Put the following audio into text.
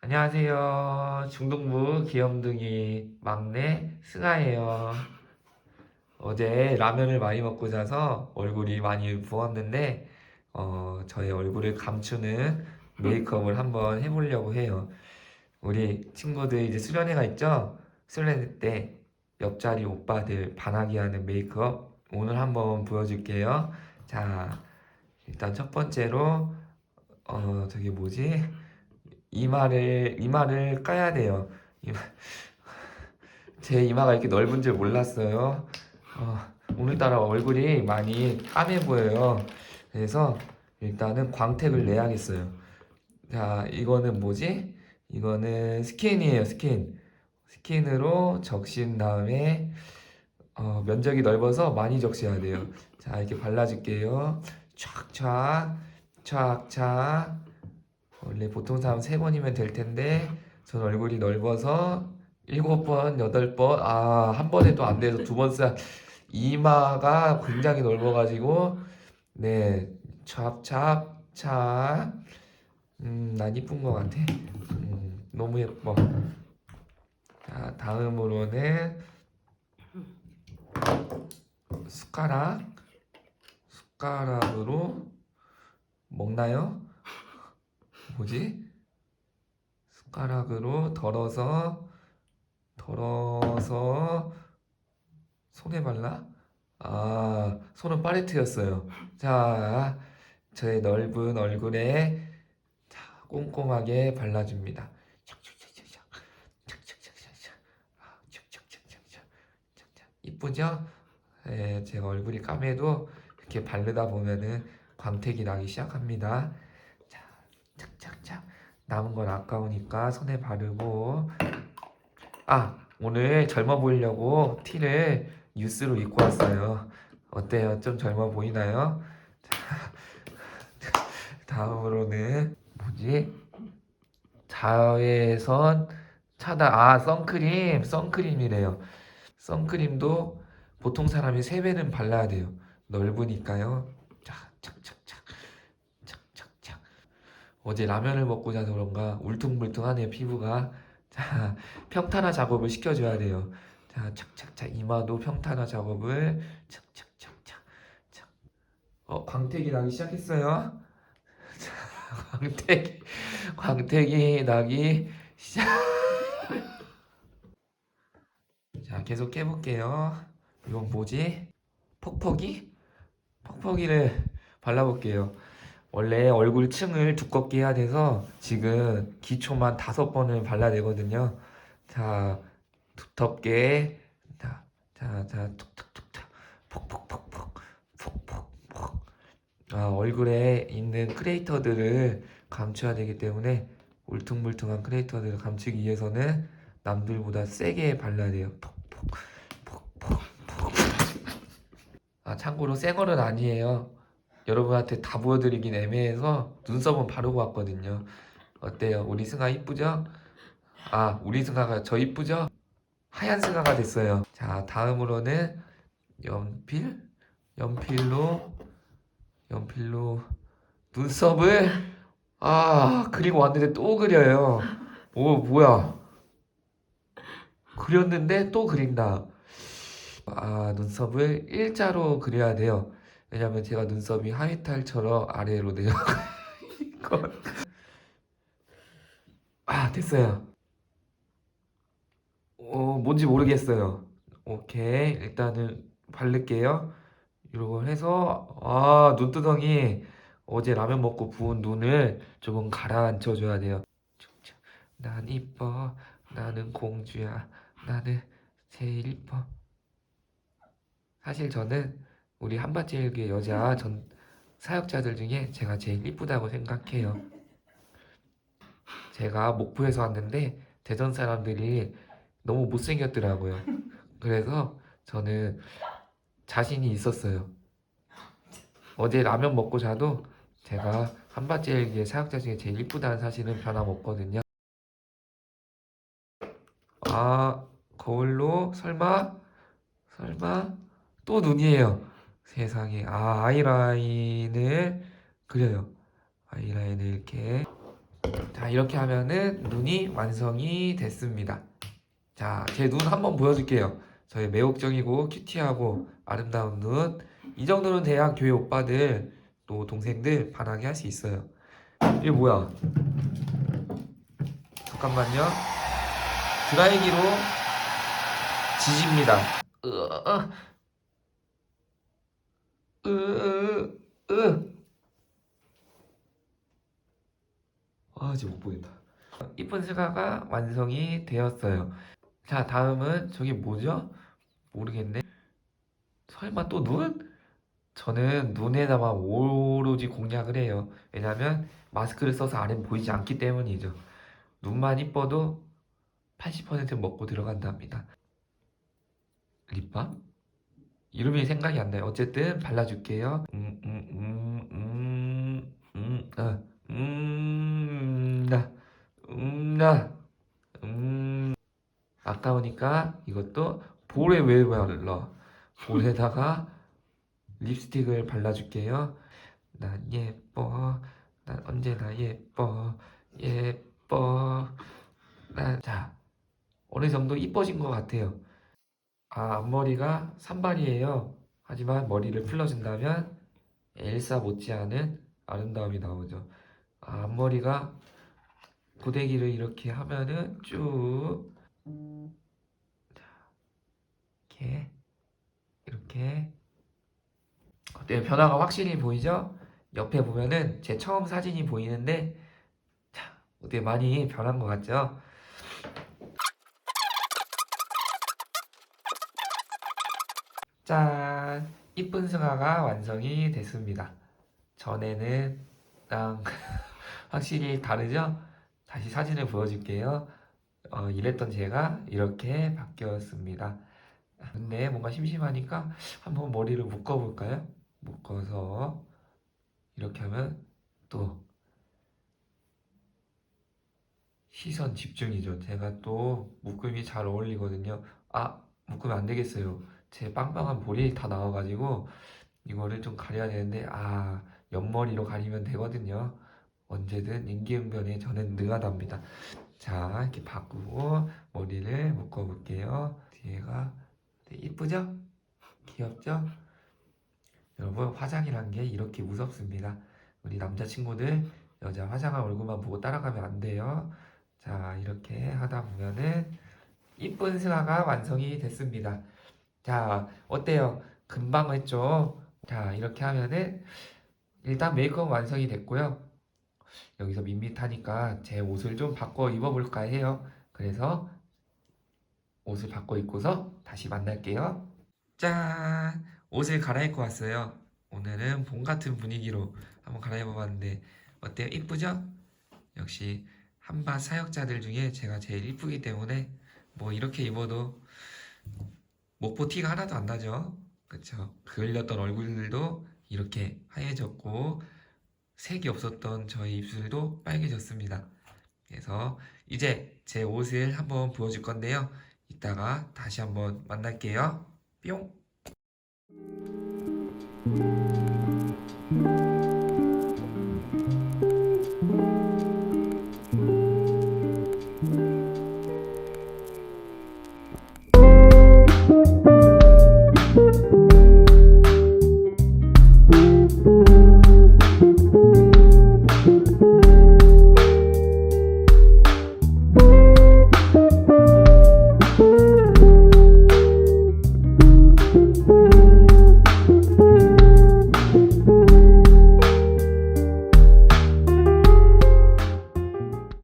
안녕하세요. 중동부 귀염둥이 막내 승아예요. 어제 라면을 많이 먹고 자서 얼굴이 많이 부었는데, 어, 저의 얼굴을 감추는 메이크업을 한번 해보려고 해요. 우리 친구들 이제 수련회가 있죠? 수련회 때 옆자리 오빠들 반하게 하는 메이크업 오늘 한번 보여줄게요. 자, 일단 첫 번째로, 어, 저게 뭐지? 이마를 이마를 까야 돼요. 이마, 제 이마가 이렇게 넓은 줄 몰랐어요. 어, 오늘따라 얼굴이 많이 까매 보여요. 그래서 일단은 광택을 내야겠어요. 자, 이거는 뭐지? 이거는 스킨이에요, 스킨. 스킨으로 적신 다음에 어, 면적이 넓어서 많이 적셔야 돼요. 자, 이렇게 발라줄게요. 촥촥, 촥촥. 원래 보통 사람 세 번이면 될 텐데 전 얼굴이 넓어서 일곱 번, 여덟 번, 아, 한 번에도 안 돼서 두번 써. 이마가 굉장히 넓어가지고 네, 찹찹 찹. 음, 난 이쁜 것 같아. 음, 너무 예뻐. 자, 다음으로는 숟가락, 숟가락으로 먹나요? 뭐지? 숟가락으로 덜어서 덜어서 손에 발라? 아, 손은 파레트였어요. 자, 저의 넓은 얼굴에 자, 꼼꼼하게 발라줍니다. 아. 이쁘죠? 예, 제가 얼굴이 까매도 이렇게 바르다 보면은 광택이 나기 시작합니다. 착착착 남은 건 아까우니까 손에 바르고 아 오늘 젊어 보이려고 티를 뉴스로 입고 왔어요. 어때요? 좀 젊어 보이나요? 다음으로는 뭐지? 자외선 차단. 아 선크림. 선크림이래요. 선크림도 보통 사람이 3배는 발라야 돼요. 넓으니까요. 자 착착착. 착착착. 어제 라면을 먹고 자서 그런가 울퉁불퉁하네요 피부가. 자 평탄화 작업을 시켜줘야 돼요 자 착착착. 이마도 평탄화 작업을 착착착착. 착 어 광택이 나기 시작했어요. 자 광택 광택이 나기 시작. 자 계속 해볼게요. 이건 뭐지? 퍽퍽이 퍽퍽이를 발라볼게요. 원래 얼굴 층을 두껍게 해야 돼서 지금 기초만 다섯 번을 발라내거든요. 자, 두텁게. 자, 자, 자, 툭툭툭툭. 폭폭폭폭. 폭폭폭. 아, 얼굴에 있는 크레이터들을 감춰야 되기 때문에 울퉁불퉁한 크레이터들을 감추기 위해서는 남들보다 세게 발라야 돼요. 폭폭. 폭폭. 폭. 아, 참고로 새 거는 아니에요. 여러분한테 다 보여드리긴 애매해서 눈썹은 바르고 왔거든요. 어때요? 우리 승아 이쁘죠? 아, 우리 승아가 저 이쁘죠? 하얀 승아가 됐어요. 자, 다음으로는 연필? 연필로, 연필로 눈썹을, 아, 그리고 왔는데 또 그려요. 오, 뭐야. 그렸는데 또 그린다. 아, 눈썹을 일자로 그려야 돼요. 왜냐면 제가 눈썹이 하이탈처럼 아래로 내려가 있고 아 됐어요 어 뭔지 모르겠어요. 오케이. 일단은 바를게요. 이러고 해서 아 눈두덩이. 어제 라면 먹고 부은 눈을 조금 가라앉혀 줘야 돼요. 난 이뻐. 나는 공주야. 나는 제일 이뻐. 사실 저는 우리 한밭제일교회 여자 전 사역자들 중에 제가 제일 이쁘다고 생각해요. 제가 목포에서 왔는데 대전 사람들이 너무 못생겼더라고요. 그래서 저는 자신이 있었어요. 어제 라면 먹고 자도 제가 한밭제일기의 사역자 중에 제일 이쁘다는 사실은 변함없거든요. 아, 거울로 설마 설마 또 눈이에요. 세상에. 아, 아이라인을 그려요. 아이라인을 이렇게 자, 이렇게 하면은 눈이 완성이 됐습니다. 자, 제 눈 한번 보여줄게요. 저의 매혹적이고 큐티하고 아름다운 눈. 이 정도는 돼야 교회 오빠들 또 동생들 반하게 할 수 있어요. 이게 뭐야? 잠깐만요. 드라이기로 지집니다. 으, 으, 으, 으. 아, 이제 못 보겠다. 이쁜 스가가 완성이 되었어요. 자, 다음은 저기 뭐죠? 모르겠네. 설마 또 눈? 저는 눈에다만 오로지 공략을 해요. 왜냐면 마스크를 써서 아래는 보이지 않기 때문이죠. 눈만 이뻐도 80% 먹고 들어간답니다. 립밤? 이름이 생각이 안 나요. 어쨌든 발라줄게요. 음, 음, 음, 음, 음, 아, 음, 나, 음, 나, 음. 아까우니까 이것도 볼에 왜 발라? 볼에다가 립스틱을 발라줄게요. 난 예뻐. 난 언제나 예뻐. 예뻐. 난, 자, 어느 정도 이뻐진 것 같아요. 아, 앞머리가 산발이에요. 하지만 머리를 풀러준다면 엘사 못지않은 아름다움이 나오죠. 아, 앞머리가 고데기를 이렇게 하면은 쭉 이렇게 이렇게 어때요? 변화가 확실히 보이죠? 옆에 보면은 제 처음 사진이 보이는데 자, 어때 많이 변한 것 같죠? 짠! 이쁜 승화가 완성이 됐습니다. 전에는 랑 확실히 다르죠? 다시 사진을 보여줄게요. 어, 이랬던 제가 이렇게 바뀌었습니다. 근데 뭔가 심심하니까 한번 머리를 묶어볼까요? 묶어서 이렇게 하면 또 시선 집중이죠. 제가 또 묶음이 잘 어울리거든요. 아, 묶으면 안 되겠어요. 제 빵빵한 볼이 다 나와가지고 이거를 좀 가려야 되는데 아, 옆머리로 가리면 되거든요. 언제든 인기응변에 저는 능하답니다. 자, 이렇게 바꾸고 머리를 묶어볼게요. 뒤에가 네, 이쁘죠? 귀엽죠? 여러분 화장이란 게 이렇게 무섭습니다. 우리 남자친구들 여자 화장한 얼굴만 보고 따라가면 안 돼요. 자, 이렇게 하다 보면은 이쁜 스가가 완성이 됐습니다. 자, 어때요? 금방 했죠? 자, 이렇게 하면은 일단 메이크업 완성이 됐고요. 여기서 밋밋하니까 제 옷을 좀 바꿔 입어볼까 해요. 그래서 옷을 바꿔 입고서 다시 만날게요. 짠! 옷을 갈아입고 왔어요. 오늘은 봄 같은 분위기로 한번 갈아입어봤는데 어때요? 이쁘죠? 역시 한밭 사역자들 중에 제가 제일 이쁘기 때문에 뭐 이렇게 입어도 목포 티가 하나도 안 나죠? 그쵸? 그을렸던 얼굴들도 이렇게 하얘졌고 색이 없었던 저희 입술도 빨개졌습니다. 그래서 이제 제 옷을 한번 보여줄 건데요. 이따가 다시 한번 만날게요. 뿅!